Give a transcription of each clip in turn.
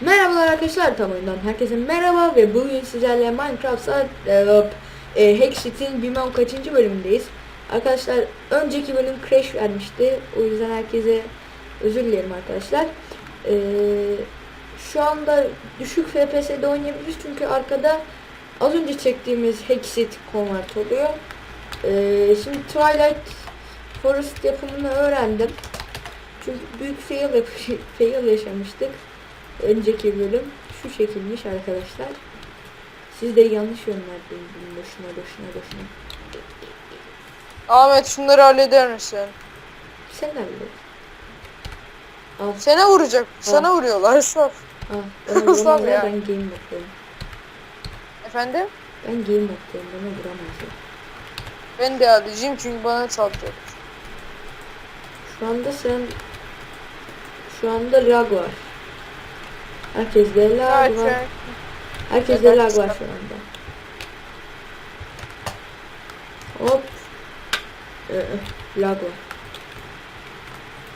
Merhabalar arkadaşlar tam oyundan herkese merhaba ve bugün sizlerle Minecraft'ta e, e, Hexit'in bilmem kaçıncı bölümündeyiz. Arkadaşlar önceki bölüm crash vermişti. O yüzden herkese özür dilerim arkadaşlar. E, şu anda düşük FPS'de oynayabiliriz çünkü arkada az önce çektiğimiz Hexit convert oluyor. E, şimdi Twilight Forest yapımını öğrendim. Çünkü büyük fail, fail yaşamıştık önceki bölüm şu şekilmiş arkadaşlar. Siz de yanlış yönlerdeydiniz boşuna boşuna boşuna. Ahmet şunları halleder misin? Sen nerede? Al. Sene vuracak. Sana vuruyorlar an. Al. Bana vuramazlar, ya. ben game moddayım. Efendim? Ben game moddayım bana vuramazlar. Ben de alacağım çünkü bana saldırıyor. Şu anda sen şu anda lag var. Herkeste lag var. Herkeste lag var şu anda. Hop. Ee, lag var.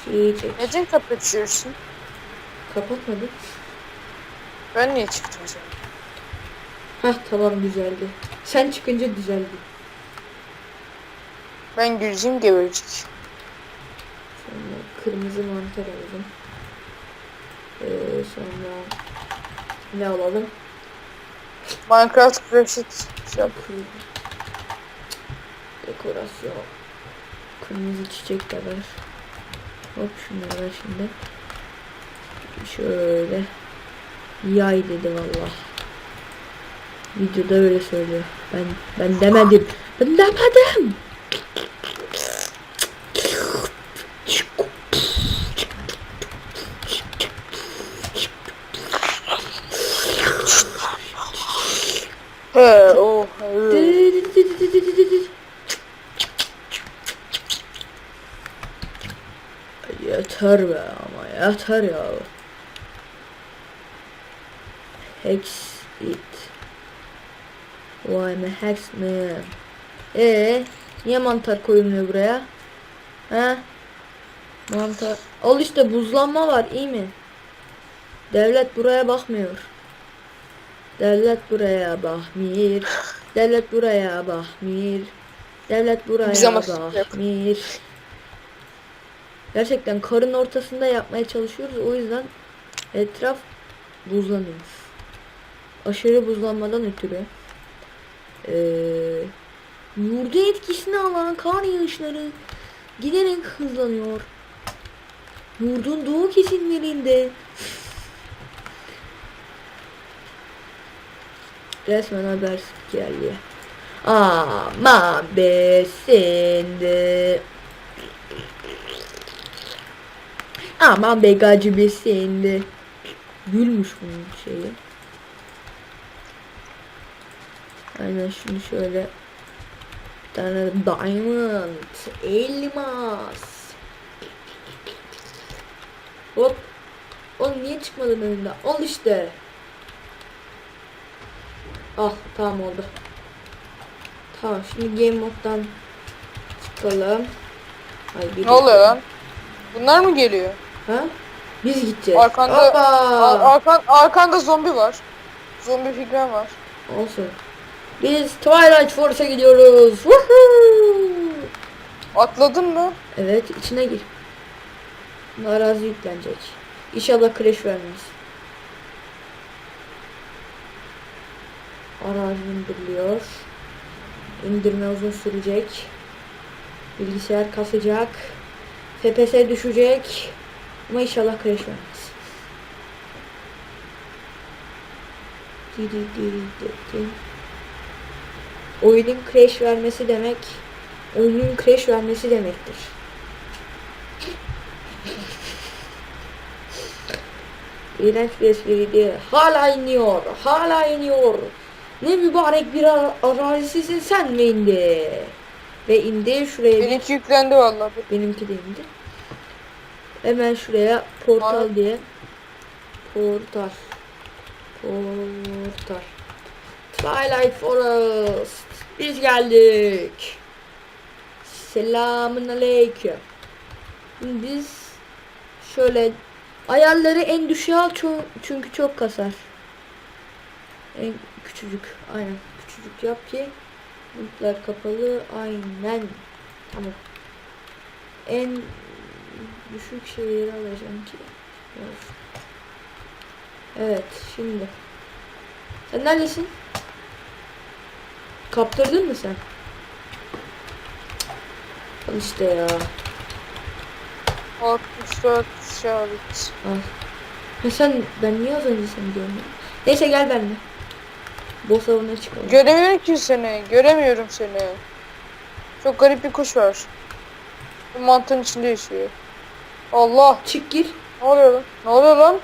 Çiğ Neden kapatıyorsun? Kapatmadı. Ben niye çıktım sen? Hah tamam düzeldi. Sen çıkınca düzeldi. Ben gireceğim geberecek. Sonra kırmızı mantar alalım. Sonra ne alalım? Minecraft Crashit yap. Dekorasyon. Kırmızı çiçek de var. Hop şunları ver şimdi. Şöyle. Yay dedi valla. Videoda öyle söylüyor. Ben ben demedim. Ben demedim. He o. he. Yeter be ama yeter ya. Hex it. Why me hex man? Ee, niye mantar koyulmuyor buraya? He? Mantar. Al işte buzlanma var iyi mi? Devlet buraya bakmıyor. Devlet buraya bakmıyor. Devlet buraya bakmıyor. Devlet buraya bakmıyor. Gerçekten karın ortasında yapmaya çalışıyoruz. O yüzden etraf buzlanıyor. Aşırı buzlanmadan ötürü. Ee, yurdu etkisini alan kar yağışları giderek hızlanıyor. Yurdun doğu kesimlerinde resmen haber geldi. Aman be sende. Aman be gacı be sende. Gülmüş bunun şeyi. Aynen şunu şöyle bir tane diamond elmas hop Oğlum niye çıkmadın önümden al işte ah tamam oldu tamam şimdi game moddan çıkalım Ay, Ne oluyor lan? Bunlar mı geliyor? Ha biz gideceğiz Arkanda Hoppa! ar- arkan, arkanda zombi var. Zombi figürü var. olsun biz Twilight Force'a gidiyoruz Woohoo! Atladın mı? Evet içine gir. Arazi yüklenecek. İnşallah crash vermez. Arazi indiriliyor. İndirme uzun sürecek. Bilgisayar kasacak. FPS düşecek. Ama inşallah crash vermez. Oyunun crash vermesi demek oyunun crash vermesi demektir. İğrenç bir espriydi. Hala iniyor. Hala iniyor. Ne mübarek bir ar- arazisisin sen mi indi? Ve indi şuraya. bir- Benimki yüklendi vallahi. Benimki de indi. Hemen şuraya portal diye. Portal. Portal. Twilight Forest. Biz geldik. Selamun aleyküm. Biz şöyle Ayarları en düşüğe al çünkü çok kasar. En küçücük. Aynen. Küçücük yap ki bulutlar kapalı. Aynen. Tamam. En düşük şeyleri alacağım ki. Evet şimdi. Sen neredesin? Kaptırdın mı sen? Al işte ya. 64 şahit. Al. Ya sen ben niye az önce seni görmedim? Neyse gel benimle. Boss avına çıkalım. Göremiyorum ki seni. Göremiyorum seni. Çok garip bir kuş var. Bu mantığın içinde yaşıyor. Allah. Çık gir. Ne oluyor lan? Ne oluyor lan?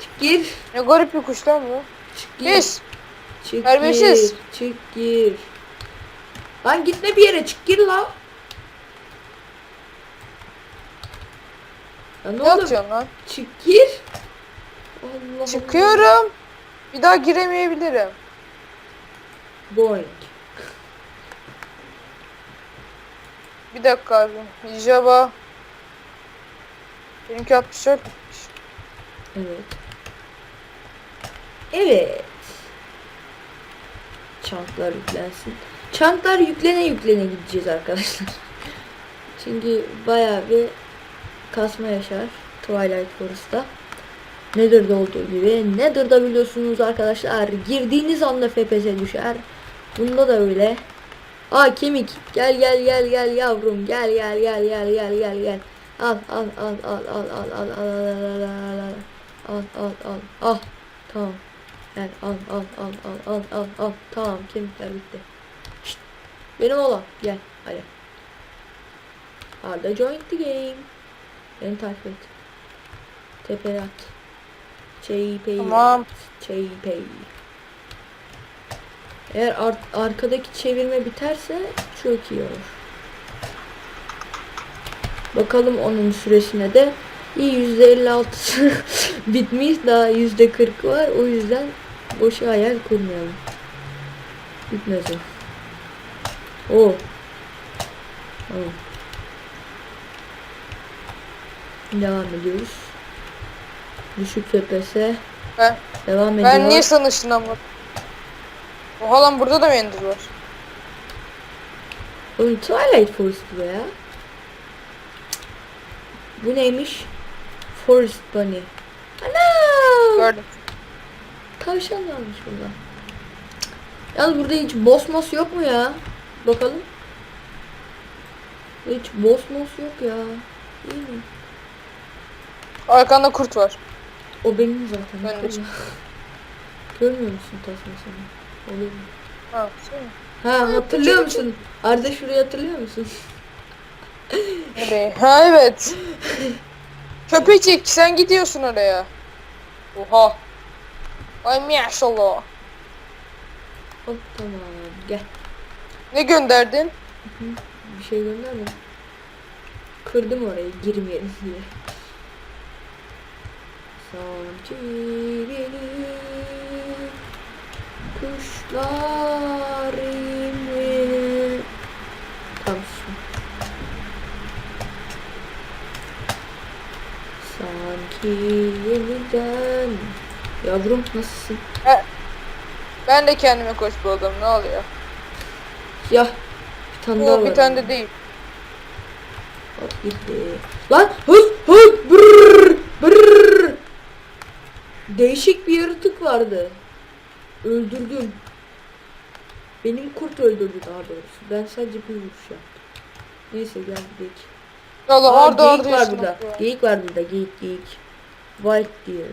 Çık gir. Ne garip bir kuş lan bu. Çık gir. Pis. Çık Terbiyesiz. gir. Çık gir. Lan gitme bir yere çık gir la. Ya ne Ne oldu? lan? Çık gir. Allah Allah. Çıkıyorum. Bir daha giremeyebilirim. Boing. Bir dakika abi. Java. Benimki 64. Evet. Evet. Çantlar yüklensin. Çantlar yüklene yüklene gideceğiz arkadaşlar. Çünkü bayağı bir kasma yaşar Twilight Forest'ta. Nether'da olduğu gibi. Nether'da biliyorsunuz arkadaşlar girdiğiniz anda FPS düşer. Bunda da öyle. Aa kemik. Gel gel gel gel yavrum. Gel gel gel gel gel gel gel. Al al al al al al al al al al al al al al al al al tamam gel al al al al al al al tamam kemikler bitti Şşt, benim oğlan gel hadi Arda join the game beni takip et tepeye at JP'yi Tamam. JP eğer ar- arkadaki çevirme biterse çok iyi olur Bakalım onun süresine de iyi %56'sı bitmiş daha %40 var o yüzden boşa hayal kurmayalım. Bitmez o. Tamam. Devam ediyoruz. Düşük FPS. Ben, Devam ediyor. ben niye sana ışınlanmadım? Oha lan burada da mı ender var? Oğlum Twilight Forest bu ya. Bu neymiş? Forest Bunny. Ana! Gördüm. Tavşan varmış burada. Yalnız burada hiç boss moss yok mu ya? Bakalım. Hiç boss moss yok ya. İyi mi? Arkanda kurt var. O benim zaten. Ben de Görmüyor- musun tasmasını? Olur mu? Ha, şey? Ha hatırlıyor musun? Arda şurayı hatırlıyor musun? Nereye? Ha evet. Köpecik sen gidiyorsun oraya. Oha. Ay maşallah. Hop tamam gel. Ne gönderdin? Bir şey gönderme. Kırdım orayı girmeyelim diye. Sanki beni kuşlar indi. Tamam susma. Sanki yeniden Yavrum nasılsın? Ben de kendime koç buldum. Ne oluyor? Ya bir tane daha var. bir tane de değil. Hop gitti. Lan hız hız brrr, brrr. Değişik bir yaratık vardı. Öldürdüm. Benim kurt öldürdü daha doğrusu. Ben sadece bir vuruş yaptım. Neyse gel Allah Aa, orada geyik var burada. Geyik var burada. Geyik geyik. White deer.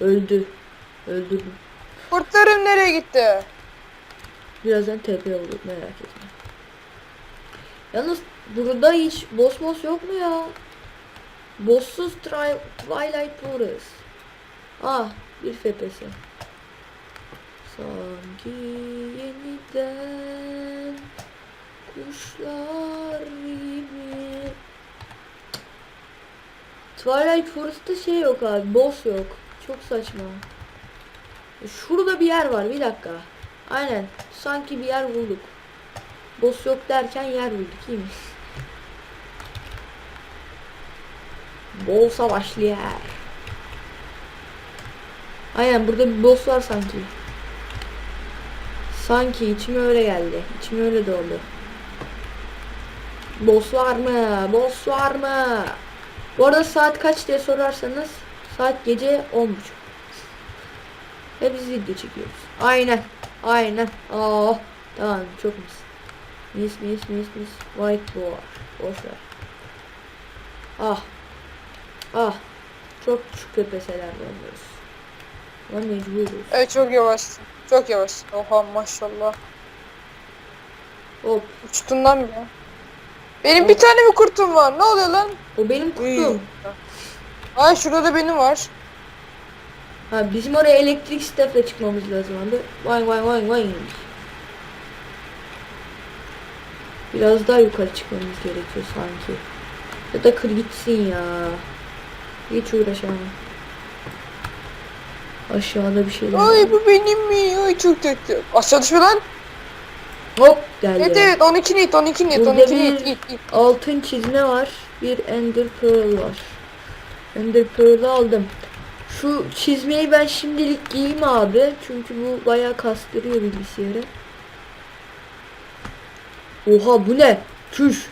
Öldü. Öldürdüm. Kurtlarım nereye gitti? Birazdan TP olur merak etme. Yalnız burada hiç boss boss yok mu ya? Boss'suz tri Twilight Forest. Ah bir FPS. Sanki yeniden kuşlar gibi. Twilight Forest'ta şey yok abi boss yok. Çok saçma. Şurada bir yer var bir dakika. Aynen. Sanki bir yer bulduk. Boss yok derken yer bulduk iyi? Bol savaşlı yer. Aynen burada bir boss var sanki. Sanki içime öyle geldi. İçime öyle doldu. Boss var mı? Boss var mı? Bu arada saat kaç diye sorarsanız saat gece 10.30. Ve biz video çekiyoruz. Aynen. Aynen. Aa, tamam çok mis. Mis mis mis mis. White boar. Boş ver. Ah. Ah. Çok küçük köpeseler oynuyoruz. Ama mecburuz. Evet çok yavaşsın. Çok yavaşsın. Oha maşallah. Hop. Uçtun lan bile. Benim bir tane mi kurtum var? Ne oluyor lan? O benim Uy. kutum. Ay şurada da benim var. Ha bizim oraya elektrik step'le çıkmamız lazım abi. Vay vay vay vay. Biraz daha yukarı çıkmamız gerekiyor sanki. Ya da kır gitsin ya. Hiç uğraşamam. Aşağıda bir şeyler. var. Ay bu benim mi? Ay çok kötü. Aşağı düşme lan. Hop geldi. Evet evet 12 nit 12 nit Burada 12 bir- nit. Git. Altın çizme var. Bir Ender Pearl var. Ender Pearl'ı aldım. Şu çizmeyi ben şimdilik giyeyim abi. Çünkü bu bayağı kastırıyor bilgisayarı. Oha bu ne? Çüş.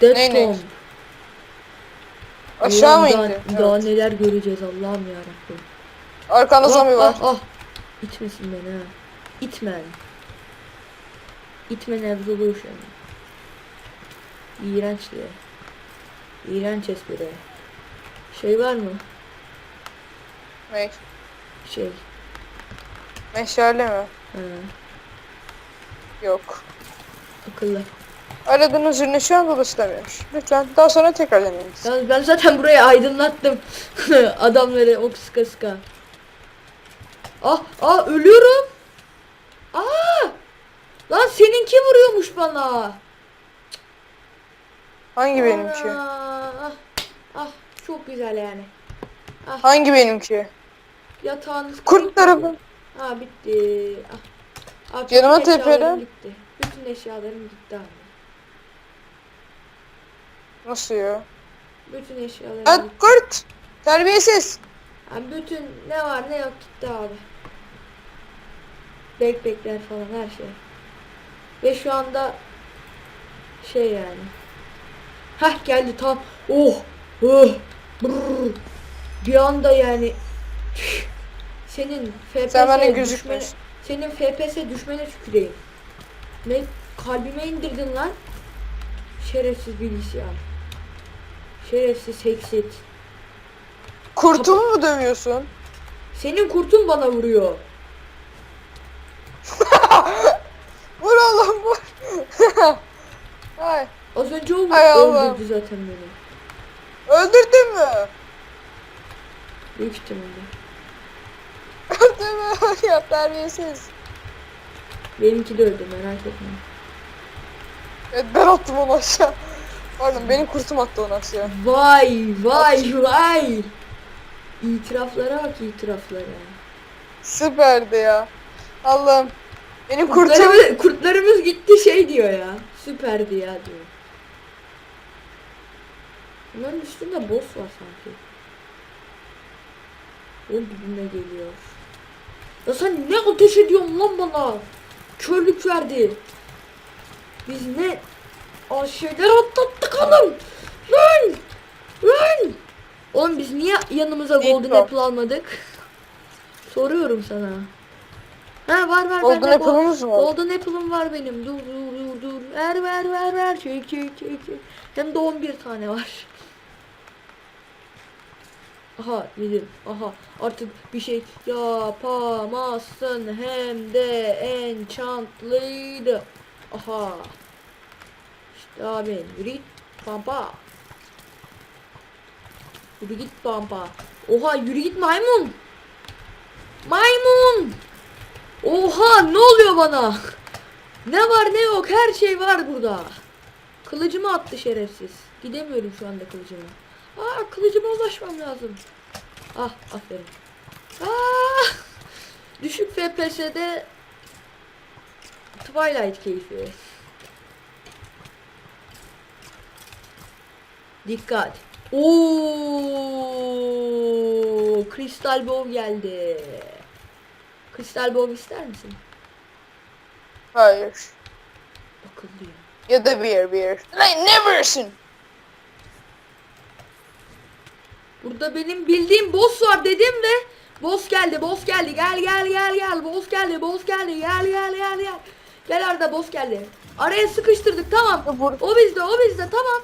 Dead Ne, ne? Tomb. Aşağı mı daha- indi? Daha Evet. neler göreceğiz Allah'ım yarabbim. Arkanda zombi ah, var. ah, ah. İtmesin beni ha. İtmen. İtmen Absolution. İğrençti. İğrenç espri. Şey var mı? Ne? Şey. Meşale mi? Ha, Yok. akıllı. Aradığınız ürüne şu an ulaşılamıyormuş. Lütfen daha sonra tekrar deneyiniz. Yalnız ben zaten burayı aydınlattım. Adamları ok sıka sıka. Ah ah ölüyorum. Aa! Lan seninki vuruyormuş bana. Hangi benimki? Ah, ah çok güzel yani. Ah Hangi benimki? yatağınız Kurt tarafı. Ha bitti. Ah. Ah, bütün Yanıma eşyalarım tepede. Gitti. Bütün eşyalarım gitti abi. Nasıl ya? Bütün eşyalarım Lan gitti. kurt! Terbiyesiz! Yani bütün ne var ne yok gitti abi. Backpackler falan her şey. Ve şu anda şey yani. Hah geldi tam. Oh. Oh. Brrr. Bir anda yani senin FPS Sen bana düşmene, senin FPS düşmene tüküreyim. Ne kalbime indirdin lan? Şerefsiz bilgisayar. Şerefsiz heksit. Kurtumu mu dövüyorsun? Senin kurtun bana vuruyor. Vur oğlum vur. Ay, Az önce o Hay Allah. öldürdü zaten beni. öldürdün mü? Büyük ihtimalle. Öldün mü? ya terbiyesiz. Benimki de öldü merak etme. Evet ben attım onu aşağı. Pardon benim kurtum attı onu aşağı. Vay vay vay. İtiraflara bak itiraflara. Süperdi ya. Allah'ım. Benim. Kurtlarımız, kurtlarımız gitti şey diyor ya. Süperdi ya diyor. Bunların üstünde boss var sanki. O dibime geliyor. Ya sen ne ateş ediyorsun lan bana? Körlük verdi. Biz ne o şeyler atlattık oğlum. Lan! Lan! Oğlum biz niye yanımıza Golden? Apple almadık? Soruyorum sana. Ha var var Golden Apple'ımız mı var? Golden Apple'ım var benim. Dur dur dur dur. Ver ver ver ver. Çek çek çek. Hem de 11 tane var. Aha yedim. Aha artık bir şey yapamazsın hem de enchantlıydı. Aha. İşte abi yürü git pampa. Yürü git pampa. Oha yürü git maymun. Maymun. Oha ne oluyor bana? Ne var ne yok her şey var burada. Kılıcımı attı şerefsiz. Gidemiyorum şu anda kılıcıma. Aa kılıcıma ulaşmam lazım. Ah aferin. Aa, düşük FPS'de Twilight keyfi. Dikkat. Oo, Kristal Bow geldi. Kristal Bow ister misin? Hayır. Akıllıyım. Ya da beer beer. Lan ne versin? Burada benim bildiğim boss var dedim ve boss geldi, boss geldi. Gel gel gel gel. Boss geldi, boss geldi. Gel gel gel gel. Gel Arda boss geldi. Araya sıkıştırdık tamam. O bizde, o bizde tamam.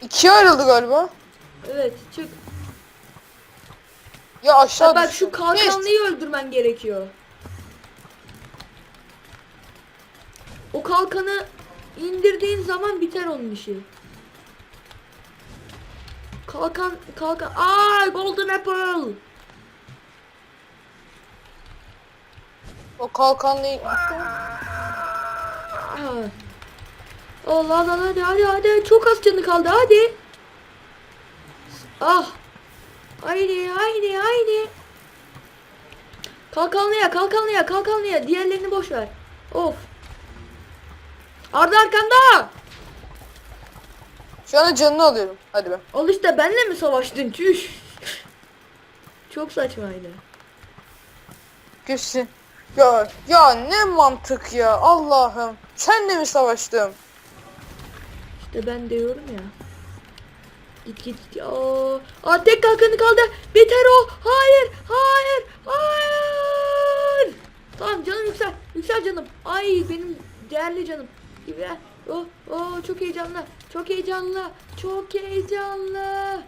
İkiye ayrıldı galiba. Evet çık. Ya aşağı Bak, şu kalkanlıyı öldürmen gerekiyor. O kalkanı indirdiğin zaman biter onun işi. Kalkan kalkan aa golden apple. O kalkanlıyı... Ah. Allah Allah hadi hadi hadi çok az canı kaldı hadi. Ah. Haydi haydi haydi. Kalkanlıya kalkanlıya kalkanlıya diğerlerini boş ver. Of. Arda arkanda. Şu anda canını alıyorum. Hadi be. Al işte benle mi savaştın çüş. Çok saçmaydı. Gülsün. Ya, ya ne mantık ya Allah'ım. Senle mi savaştım? İşte ben diyorum ya. Git git git. Aa, aa tek kalkanı kaldı. Biter o. Hayır. Hayır. Hayır. Tamam canım yüksel. Yüksel canım. Ay benim değerli canım. İbrahim. Oh, oh çok heyecanlı. Çok heyecanlı. Çok heyecanlı.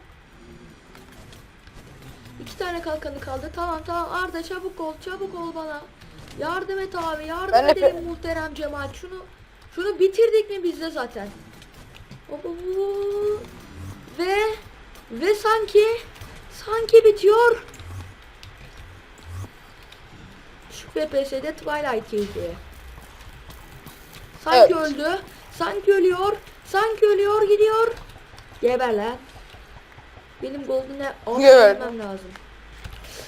İki tane kalkanı kaldı. Tamam tamam Arda çabuk ol. Çabuk ol bana. Yardım et abi. Yardım Ben de edelim pe- muhterem cemaat. Şunu şunu bitirdik mi bizde zaten. Hop, hop, hop. Ve ve sanki sanki bitiyor. Şu PPS'de Twilight girdi. Sanki Evet. öldü. Sanki ölüyor. Sanki ölüyor gidiyor. Geber lan. Benim Golden'e almam lazım.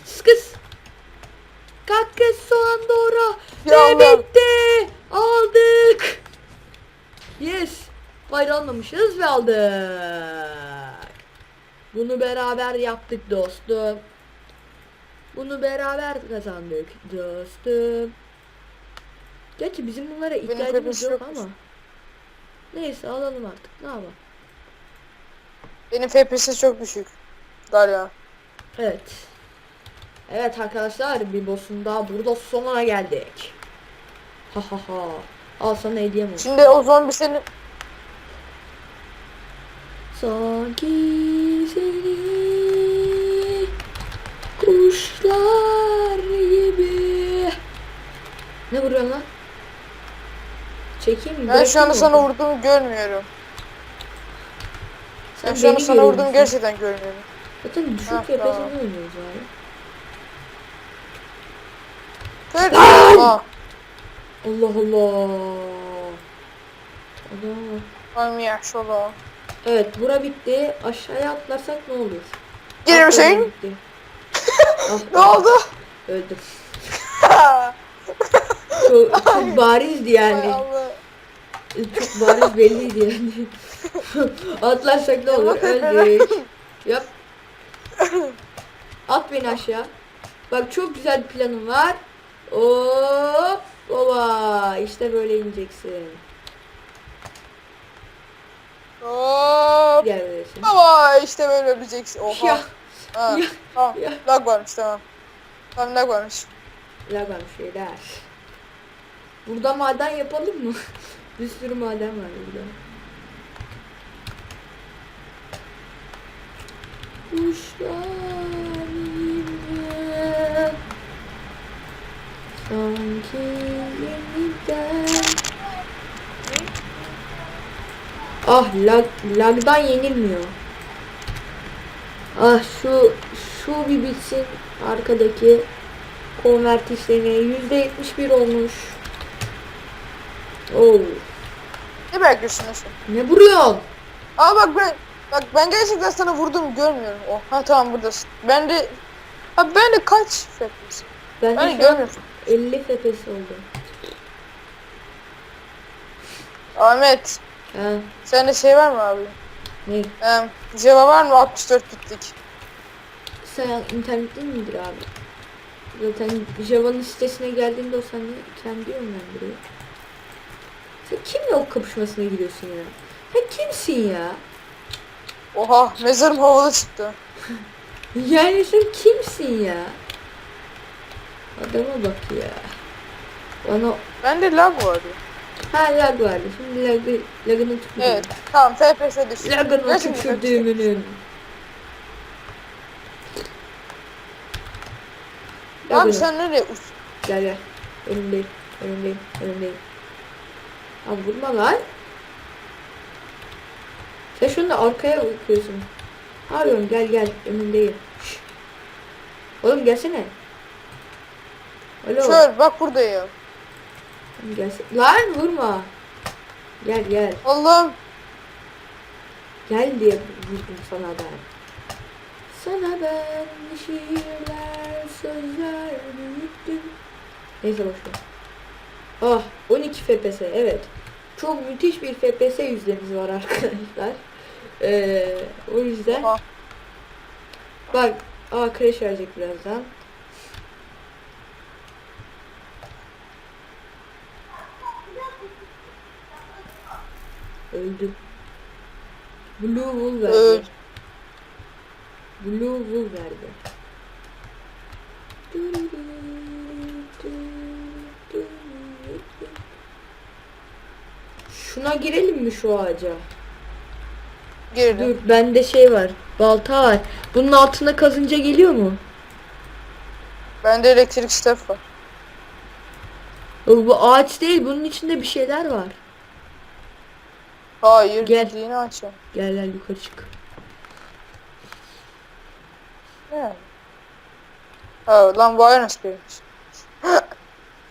Sıkız. Kakkes soğan doğru. Ve bitti. Aldık. Yes. Hayır almamışız ve aldık. Bunu beraber yaptık dostum. Bunu beraber kazandık dostum. Gerçi bizim bunlara ihtiyacımız yok ama. Neyse alalım artık. Ne yapalım? Benim FPS çok düşük. Galiba. Evet. Evet arkadaşlar bir boss'un daha burada sonuna geldik. Ha ha ha. Al sana hediyem olsun. Şimdi o zombi senin... Seni kuşlar gibi. Ne vuruyorsun lan? Çekeyim mi? Ben şu anda sana vurduğumu görmüyorum. Sen Ben şu anda sana vurduğumu gerçekten görmüyorum. Zaten düşük Ha, FPS'de tamam. oynuyoruz abi. Kır. Ay! Allah Allah. Allah. Ya şola. Evet bura bitti. Aşağıya atlarsak ne olur? Bitti. Ah, Ne oldu? Öldüm. Çok, çok barizdi yani. Çok bariz belliydi yani. Atlarsak ne olur? Öldük. Yap. At beni aşağı. Bak çok güzel bir planım var. Oo, baba işte böyle ineceksin. Hop. Gel böylesin. Baba işte böyle öleceksin. Oha. Ya, Ha, ya, tamam. ya. Lag varmış tamam. Tamam lag varmış. Lagan şeyler. Burada maden yapalım mı? bir sürü maden var burada. Kuşlar yine Sanki yeniden Ah lag, lagdan yenilmiyor. Ah şu şu bir bitsin arkadaki konvert işlemi yüzde yetmiş bir olmuş. Oo. Ne bekliyorsun? Ne vuruyorsun? Aa bak ben bak ben gerçekten sana vurdum görmüyorum. Oh ha tamam buradasın. Ben de ha ben de kaç FPS? Ben Ben de görmüyorum. 50 FPS oldu. Ahmet Ha, sende şey var mı abi? ne? Ee, Java var mı 64 bitlik? Sen internetten midir abi? Zaten Java'nın sitesine geldiğinde o seni kendi yönlendiriyor. Sen kimle o kapışmasına giriyorsun ya? Sen kimsin ya? Oha mezarım havada çıktı. Yani sen kimsin ya? Adama bak ya. Bana Bende lag vardı. Ha lag vardı. Şimdi lagı, lagını tükürdüm. Evet. Tamam FPS düştü. Lagını tükürdüğümünün. Abi sen nereye uç? Gel gel. Önümdeyim. Önümdeyim. Önümdeyim. Abi vurma lan. Sen şunu da arkaya bakıyorsun. Ne yapıyorsun? Gel gel. Önümdeyim. Şşş. Oğlum gelsene. Alo. Şöyle bak buradayım. Gelsene. Lan vurma. Gel gel. Allah'ım. Gel diye vurdum sana ben. Sana ben şiirler, sözler büyüttüm. Neyse boşver. Ah 12 FPS evet. Çok müthiş bir FPS yüzdemiz var arkadaşlar. Ee, o yüzden Oha. bak aa crash verecek birazdan. Öldü. Blue Wool verdi. Öl. Blue Wool verdi. Şuna girelim mi şu ağaca? Girelim. Dur bende şey var. Balta var. Bunun altına kazınca geliyor mu? Bende elektrik step var. Bu ağaç değil. Bunun içinde bir şeyler var. Hayır. Gel. Dediğini açıyorum. Gel gel yukarı çık. Yani. Ha, lan ayı nasıl gelmiş?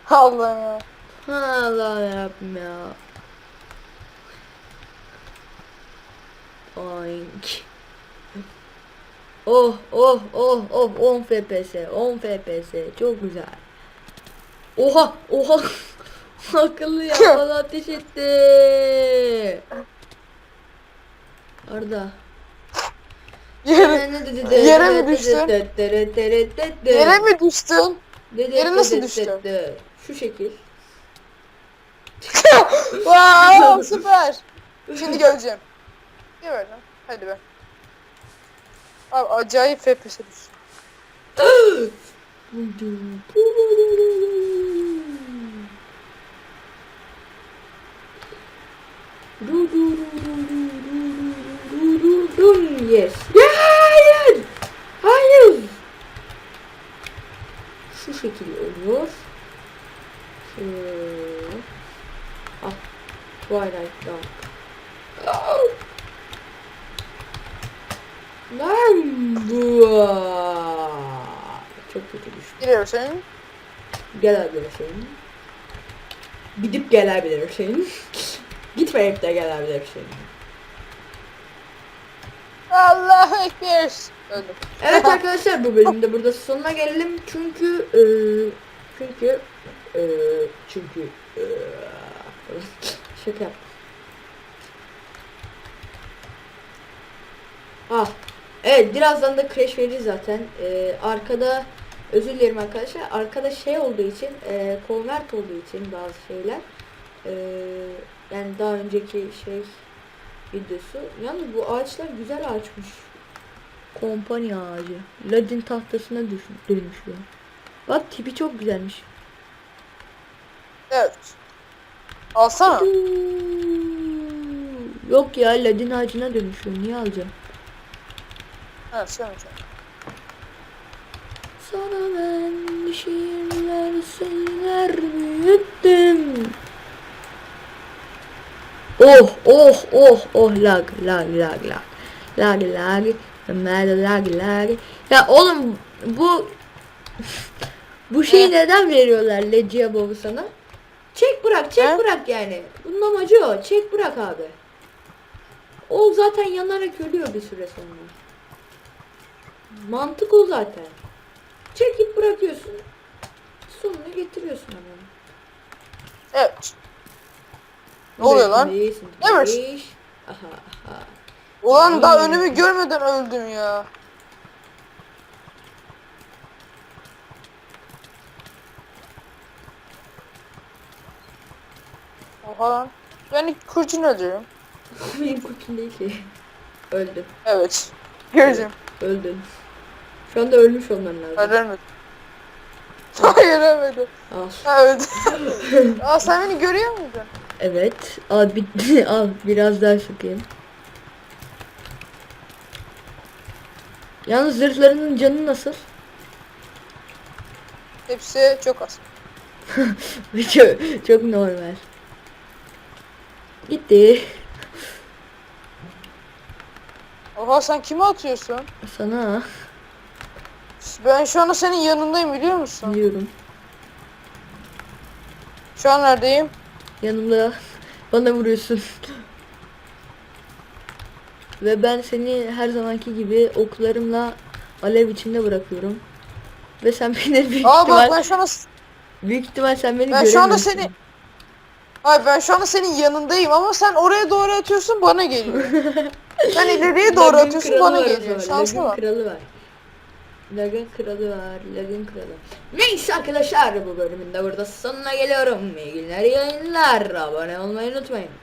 Allah'ım ya. Allah yarabbim ya. Oink. Oh oh oh oh 10 FPS 10 FPS çok güzel. Oha oha akıllı ya bana ateş etti. Arda. Yere, Yere mi düştün? yere mi düştün? Yere nasıl düştün? Şu şekil. Wow süper. Şimdi göreceğim. Niye böyle? Hadi be. Abi acayip FPS düştü. Yes. Hayır. Hayır. Şu şekil oluyor. Şöyle. Ah. Twilight Dark. Ah. Lan bu. Çok kötü düştü. Giriyorsun. Gelebilir senin. Gidip gelebilir senin. Gitmeyip de gelebilir senin. Allahu Ekber. Öldüm. Evet arkadaşlar bu bölümde burada sonuna gelelim çünkü e, çünkü e, çünkü e, şaka yap. Ah evet birazdan da crash veririz zaten. E, arkada özür dilerim arkadaşlar. Arkada şey olduğu için e, convert olduğu için bazı şeyler e, yani daha önceki şey videosu. Yalnız bu ağaçlar güzel ağaçmış. Kompanya ağacı. Ladin tahtasına düş dönüşüyor. Bak tipi çok güzelmiş. Evet. Alsana. Yok ya ladin ağacına dönüşüyor. Niye alacağım? Ha söylemeyeceğim. Sana ben şiirler sözler büyüttüm. Oh oh oh oh lag lag lag lag. Lag lag. Lag lag lag. Ya oğlum bu bu şeyi neden veriyorlar Legia Bob'u sana? Çek bırak, çek He? bırak yani. Bunun amacı o. Çek bırak abi. O zaten yanarak ölüyor bir süre sonra. Mantık o zaten. Çekip bırakıyorsun. Sonunu getiriyorsun ama. Evet. Ne oluyor lan? Neymiş? Aha. Ulan daha önümü görmeden öldüm ya. Oha lan. Yani kurcun öldürüyorum. Benim kurcun değil ki. Öldüm. Evet. Gördüm. Öldüm. Şu anda ölmüş olman lazım. Ölemedim. Hayır ölmedim. Ah. Ha öldüm. Aa sen beni görüyor muydun? Evet. Al bitti. Al biraz daha sıkayım. Yalnız zırhlarının canı nasıl? Hepsi çok az. çok, çok normal. Gitti. Oha sen kime atıyorsun? Sana Ben şu anda senin yanındayım biliyor musun? biliyorum. Şu an neredeyim? Yanımda bana vuruyorsun. Ve ben seni her zamanki gibi oklarımla alev içinde bırakıyorum. Ve sen beni büyük Aa ihtimal, bak ben şu anda büyük ihtimal sen beni ben şu anda seni Hayır ben şu anda senin yanındayım ama sen oraya doğru atıyorsun bana geliyor. sen ileriye doğru atıyorsun bana var geliyor. Lagın bak. kralı var. Lagın kralı var. Lagın kralı. Neyse arkadaşlar bu bölümün de burada sonuna geliyorum. İyi günler iyi yayınlar. Abone olmayı unutmayın.